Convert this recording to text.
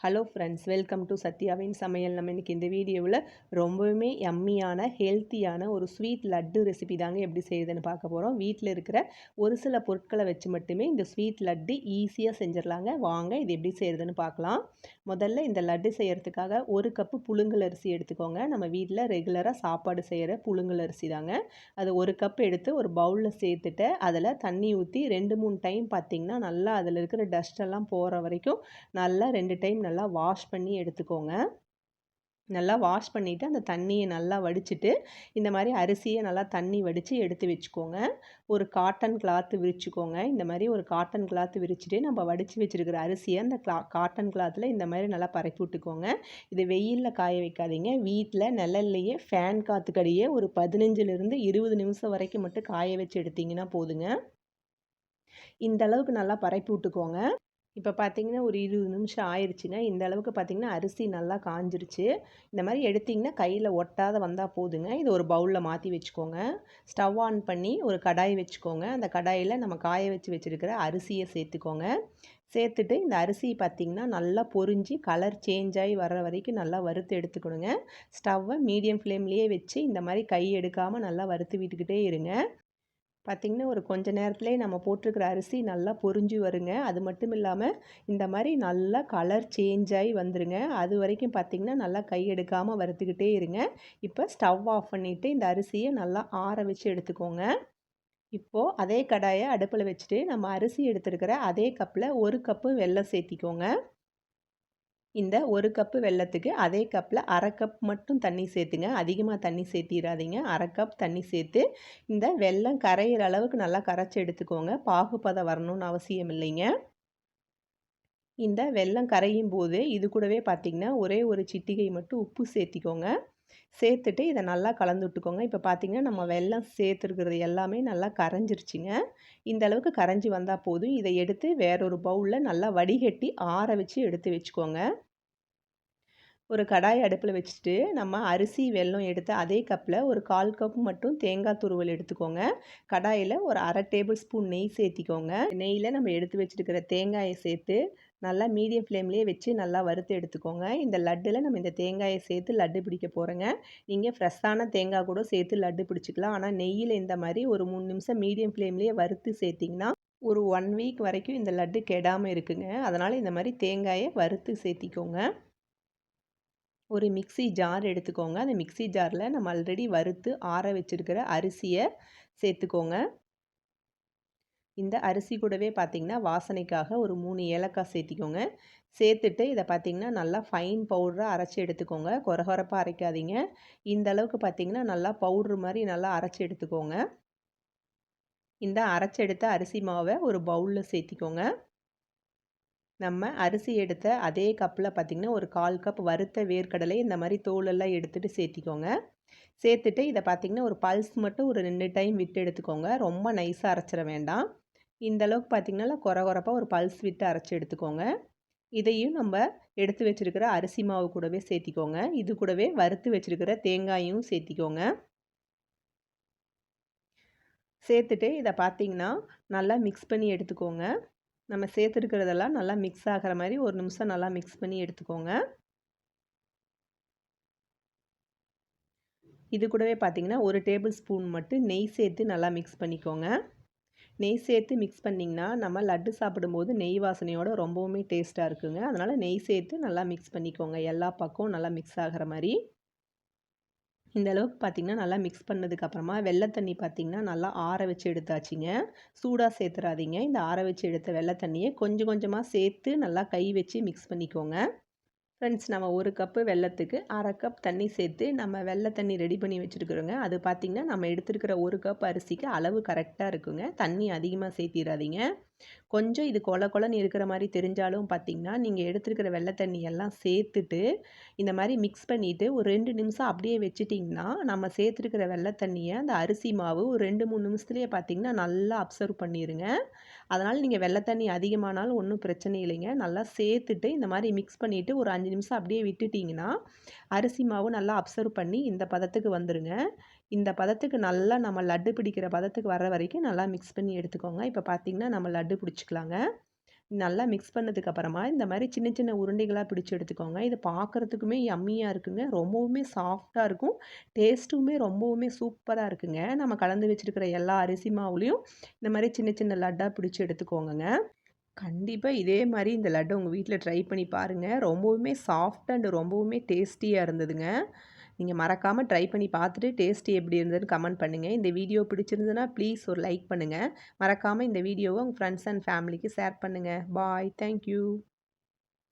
Hello friends welcome to சத்யாவின் சமையல் நம்ம இன்றைக்கி இந்த வீடியோவில் ரொம்பவுமே யம்மியான ஹெல்த்தியான ஒரு ஸ்வீட் லட்டு ரெசிபி தாங்க எப்படி செய்யுதுன்னு பார்க்க போகிறோம் வீட்டில் இருக்கிற ஒரு சில பொருட்களை வச்சு மட்டுமே இந்த ஸ்வீட் லட்டு ஈஸியாக செஞ்சிடலாங்க வாங்க இது எப்படி செய்கிறதுன்னு பார்க்கலாம். முதல்ல இந்த லட்டு செய்கிறதுக்காக ஒரு கப்பு புழுங்கல் அரிசி எடுத்துக்கோங்க. நம்ம வீட்டில் ரெகுலராக சாப்பாடு செய்கிற புழுங்கல் அரிசி தாங்க. அது ஒரு கப் எடுத்து ஒரு பவுலில் சேர்த்துட்டு அதில் தண்ணி ஊற்றி ரெண்டு மூணு டைம் பார்த்திங்கன்னா நல்லா அதில் இருக்கிற டஸ்டெல்லாம் போகிற வரைக்கும் நல்லா ரெண்டு டைம் நல்லா வாஷ் பண்ணி எடுத்துக்கோங்க. நல்லா வாஷ் பண்ணிவிட்டு அந்த தண்ணியை நல்லா வடிச்சிட்டு இந்த மாதிரி அரிசியை நல்லா தண்ணி வடித்து எடுத்து வச்சுக்கோங்க. ஒரு காட்டன் கிளாத்து விரிச்சுக்கோங்க. இந்த மாதிரி ஒரு காட்டன் கிளாத்து விரிச்சிட்டு நம்ம வடித்து வச்சுருக்கிற அரிசியை அந்த கிளா காட்டன் கிளாத்தில் இந்த மாதிரி நல்லா பரப்பி விட்டுக்கோங்க. இது வெயிலில் காய வைக்காதீங்க. வீட்டில் நிழல்லையே ஃபேன் காற்றுக்கடியே ஒரு பதினஞ்சுலேருந்து இருபது நிமிஷம் வரைக்கும் மட்டும் காய வச்சு எடுத்திங்கன்னா போதுங்க. இந்த அளவுக்கு நல்லா பரப்பி விட்டுக்கோங்க. இப்போ பார்த்தீங்கன்னா ஒரு இருபது நிமிஷம் ஆயிடுச்சுங்க இந்த அளவுக்கு பார்த்தீங்கன்னா அரிசி நல்லா காஞ்சிருச்சு. இந்த மாதிரி எடுத்திங்கன்னா கையில் ஒட்டாத வந்தால் போதுங்க. இது ஒரு பவுலில் மாற்றி வச்சுக்கோங்க. ஸ்டவ் ஆன் பண்ணி ஒரு கடாய் வச்சுக்கோங்க. அந்த கடாயில் நம்ம காய வச்சு வச்சுருக்கிற அரிசியை சேர்த்துக்கோங்க. சேர்த்துட்டு இந்த அரிசி பார்த்திங்கன்னா நல்லா பொறிஞ்சி கலர் சேஞ்ச் ஆகி வர்ற வரைக்கும் நல்லா வறுத்து எடுத்துக்கணுங்க. ஸ்டவ்வை மீடியம் ஃப்ளேம்லேயே வச்சு இந்த மாதிரி கை எடுக்காமல் நல்லா வறுத்து விட்டுக்கிட்டே இருங்க. பார்த்திங்கன்னா ஒரு கொஞ்ச நேரத்துலேயே நம்ம போட்டிருக்கிற அரிசி நல்லா பொறிஞ்சு வருங்க. அது மட்டும் இல்லாமல் இந்த மாதிரி நல்லா கலர் சேஞ்ச் ஆகி வந்துருங்க. அது வரைக்கும் பார்த்திங்கன்னா நல்லா கை எடுக்காமல் வறுத்துக்கிட்டே இருங்க. இப்போ ஸ்டவ் ஆஃப் பண்ணிவிட்டு இந்த அரிசியை நல்லா ஆற வச்சு எடுத்துக்கோங்க. இப்போது அதே கடாயை அடுப்பில் வச்சுட்டு நம்ம அரிசி எடுத்துருக்கிற அதே கப்பில் ஒரு கப்பு வெல்லம் சேர்த்திக்கோங்க. இந்த ஒரு கப்பு வெள்ளத்துக்கு அதே கப்பில் அரை கப் மட்டும் தண்ணி சேர்த்துங்க. அதிகமாக தண்ணி சேர்த்திடாதீங்க அரை கப் தண்ணி சேர்த்து இந்த வெள்ளம் கரையிற அளவுக்கு நல்லா கரைச்சி எடுத்துக்கோங்க. பாகுபதம் வரணும்னு அவசியம் இல்லைங்க. இந்த வெள்ளம் கரையும் போது இது கூடவே பார்த்திங்கன்னா ஒரே ஒரு சிட்டிகை மட்டும் உப்பு சேர்த்திக்கோங்க. சேர்த்துட்டு இதை நல்லா கலந்து விட்டுக்கோங்க. இப்போ பார்த்திங்கன்னா நம்ம வெள்ளம் சேர்த்துருக்கிறது எல்லாமே நல்லா கரைஞ்சிருச்சுங்க. இந்த அளவுக்கு கரைஞ்சி வந்தால் போதும். இதை எடுத்து வேறொரு பவுலில் நல்லா வடிகட்டி ஆற வச்சு எடுத்து வச்சுக்கோங்க. ஒரு கடாய் அடுப்பில் வச்சுட்டு நம்ம அரிசி வெல்லம் எடுத்து அதே கப்பில் ஒரு கால் கப் மட்டும் தேங்காய் துருவல் எடுத்துக்கோங்க. கடாயில் ஒரு அரை டேபிள் ஸ்பூன் நெய் சேர்த்திக்கோங்க. நெய்யில் நம்ம எடுத்து வச்சுருக்கிற தேங்காயை சேர்த்து நல்லா மீடியம் ஃப்ளேம்லேயே வச்சு நல்லா வறுத்து எடுத்துக்கோங்க. இந்த லட்டில் நம்ம இந்த தேங்காயை சேர்த்து லட்டு பிடிக்க போகிறோங்க நீங்கள் ஃப்ரெஷ்ஷான தேங்காய் கூட சேர்த்து லட்டு பிடிச்சிக்கலாம். ஆனால் நெய்யில் இந்த மாதிரி ஒரு மூணு நிமிஷம் மீடியம் ஃப்ளேம்லேயே வறுத்து சேர்த்திங்கன்னா ஒரு ஒன் வீக் வரைக்கும் இந்த லட்டு கெடாமல் இருக்குங்க. அதனால் இந்த மாதிரி தேங்காயை வறுத்து சேர்த்திக்கோங்க. ஒரு மிக்சி ஜார் எடுத்துக்கோங்க. அந்த மிக்சி ஜாரில் நம்ம ஆல்ரெடி வறுத்து ஆற வச்சுருக்கிற அரிசியை சேர்த்துக்கோங்க. இந்த அரிசி கூடவே பார்த்திங்கன்னா வாசனைக்காக ஒரு மூணு ஏலக்காய் சேர்த்திக்கோங்க. சேர்த்துட்டு இதை பார்த்திங்கன்னா நல்லா ஃபைன் பவுடராக அரைச்சி எடுத்துக்கோங்க. குறகுறப்பாக அரைக்காதீங்க. இந்த அளவுக்கு பார்த்திங்கன்னா நல்லா பவுட்ரு மாதிரி நல்லா அரைச்சி எடுத்துக்கோங்க. இந்த அரைச்சி எடுத்த அரிசி மாவை ஒரு பவுலில் சேர்த்திக்கோங்க. நம்ம அரிசி எடுத்த அதே கப்பில் பார்த்திங்கன்னா ஒரு கால் கப் வறுத்த வேர்க்கடலை இந்த மாதிரி தோலெல்லாம் எடுத்துகிட்டு சேர்த்திக்கோங்க. சேர்த்துட்டு இதை பார்த்திங்கன்னா ஒரு பல்ஸ் மட்டும் ஒரு ரெண்டு டைம் விட்டு எடுத்துக்கோங்க. ரொம்ப நைஸாக அரைச்சிட வேண்டாம். இந்த அளவுக்கு பார்த்திங்கன்னா குறை குறப்பாக ஒரு பல்ஸ் விட்டு அரைச்சி எடுத்துக்கோங்க. இதையும் நம்ம எடுத்து வச்சுருக்கிற அரிசி மாவு கூடவே சேர்த்திக்கோங்க. இது கூடவே வறுத்து வச்சுருக்கிற தேங்காயும் சேர்த்திக்கோங்க. சேர்த்துட்டு இதை பார்த்திங்கன்னா நல்லா மிக்ஸ் பண்ணி எடுத்துக்கோங்க. நம்ம சேர்த்துருக்கிறதெல்லாம் நல்லா மிக்ஸ் ஆகிற மாதிரி ஒரு நிமிஷம் நல்லா மிக்ஸ் பண்ணி எடுத்துக்கோங்க. இது கூடவே பார்த்திங்கன்னா ஒரு டேபிள் ஸ்பூன் மட்டும் நெய் சேர்த்து நல்லா மிக்ஸ் பண்ணிக்கோங்க. நெய் சேர்த்து மிக்ஸ் பண்ணிங்கன்னா நம்ம லட்டு சாப்பிடும்போது நெய் வாசனையோடு ரொம்பவுமே டேஸ்ட்டாக இருக்குங்க. அதனால் நெய் சேர்த்து நல்லா மிக்ஸ் பண்ணிக்கோங்க. எல்லா பக்கமும் நல்லா மிக்ஸ் ஆகிற மாதிரி. இந்த அளவுக்கு பார்த்திங்கன்னா நல்லா மிக்ஸ் பண்ணதுக்கப்புறமா வெள்ளை தண்ணி பார்த்திங்கன்னா நல்லா ஆற வச்சு எடுத்தாச்சுங்க. சூடாக சேர்த்துறாதீங்க. இந்த ஆற வச்சு எடுத்த வெள்ளை தண்ணியை கொஞ்சம் கொஞ்சமாக சேர்த்து நல்லா கை வச்சு மிக்ஸ் பண்ணிக்கோங்க. ஃப்ரெண்ட்ஸ் நம்ம ஒரு கப்பு வெள்ளத்துக்கு அரை கப் தண்ணி சேர்த்து நம்ம வெள்ளை தண்ணி ரெடி பண்ணி வச்சுருக்குறோங்க. அது பார்த்திங்கன்னா நம்ம எடுத்துருக்கிற ஒரு கப் அரிசிக்கு அளவு கரெக்டாக இருக்குங்க. தண்ணி அதிகமாக சேர்த்திடாதீங்க கொஞ்சம் இது கொல கொலன்னு இருக்கிற மாதிரி தெரிஞ்சாலும் பார்த்திங்கன்னா நீங்கள் எடுத்துருக்கிற வெள்ளை தண்ணி எல்லாம் சேர்த்துட்டு இந்த மாதிரி மிக்ஸ் பண்ணிவிட்டு ஒரு ரெண்டு நிமிஷம் அப்படியே வச்சுட்டிங்கன்னா நம்ம சேர்த்துருக்கிற வெள்ளை தண்ணியை அந்த அரிசி மாவு ஒரு ரெண்டு மூணு நிமிஷத்துலேயே பார்த்திங்கன்னா நல்லா அப்சர்வ் பண்ணிடுங்க அதனால் நீங்கள் வெள்ளை தண்ணி அதிகமானாலும் ஒன்றும் பிரச்சனை இல்லைங்க. நல்லா சேர்த்துட்டு இந்த மாதிரி மிக்ஸ் பண்ணிவிட்டு ஒரு அஞ்சு நிமிஷம் அப்படியே விட்டுட்டிங்கன்னா அரிசி மாவு நல்லா அப்சர்வ் பண்ணி இந்த பதத்துக்கு வந்துடுங்க இந்த பதத்துக்கு நல்லா நம்ம லட்டு பிடிக்கிற பதத்துக்கு வர வரைக்கும் நல்லா மிக்ஸ் பண்ணி எடுத்துக்கோங்க. இப்போ பார்த்திங்கன்னா நம்ம லட்டு பிடிச்சிக்கலாங்க. நல்லா மிக்ஸ் பண்ணதுக்கு அப்புறமா இந்த மாதிரி சின்ன சின்ன உருண்டைகளாக பிடிச்சி எடுத்துக்கோங்க. இது பார்க்குறதுக்குமே யம்மியாக இருக்குங்க. ரொம்பவுமே சாஃப்டாக இருக்கும். டேஸ்ட்டுமே ரொம்பவுமே சூப்பராக இருக்குங்க. நம்ம கலந்து வச்சுருக்கிற எல்லா அரிசி மாவுலேயும் இந்த மாதிரி சின்ன சின்ன லட்டாக பிடிச்சி எடுத்துக்கோங்கங்க. கண்டிப்பாக இதே மாதிரி இந்த லட்டை உங்கள் வீட்டில் ட்ரை பண்ணி பாருங்கள் ரொம்பவுமே சாஃப்ட் அண்ட் ரொம்பவுமே டேஸ்டியாக இருந்ததுங்க. நீங்கள் மறக்காமல் ட்ரை பண்ணி பார்த்துட்டு டேஸ்ட்டு எப்படி இருந்ததுன்னு கமெண்ட் பண்ணுங்கள் இந்த வீடியோ பிடிச்சிருந்ததுன்னா ப்ளீஸ் ஒரு லைக் பண்ணுங்கள் மறக்காமல் இந்த வீடியோவை உங்கள் ஃப்ரெண்ட்ஸ் அண்ட் ஃபேமிலிக்கு ஷேர் பண்ணுங்கள் பாய் தேங்க்யூ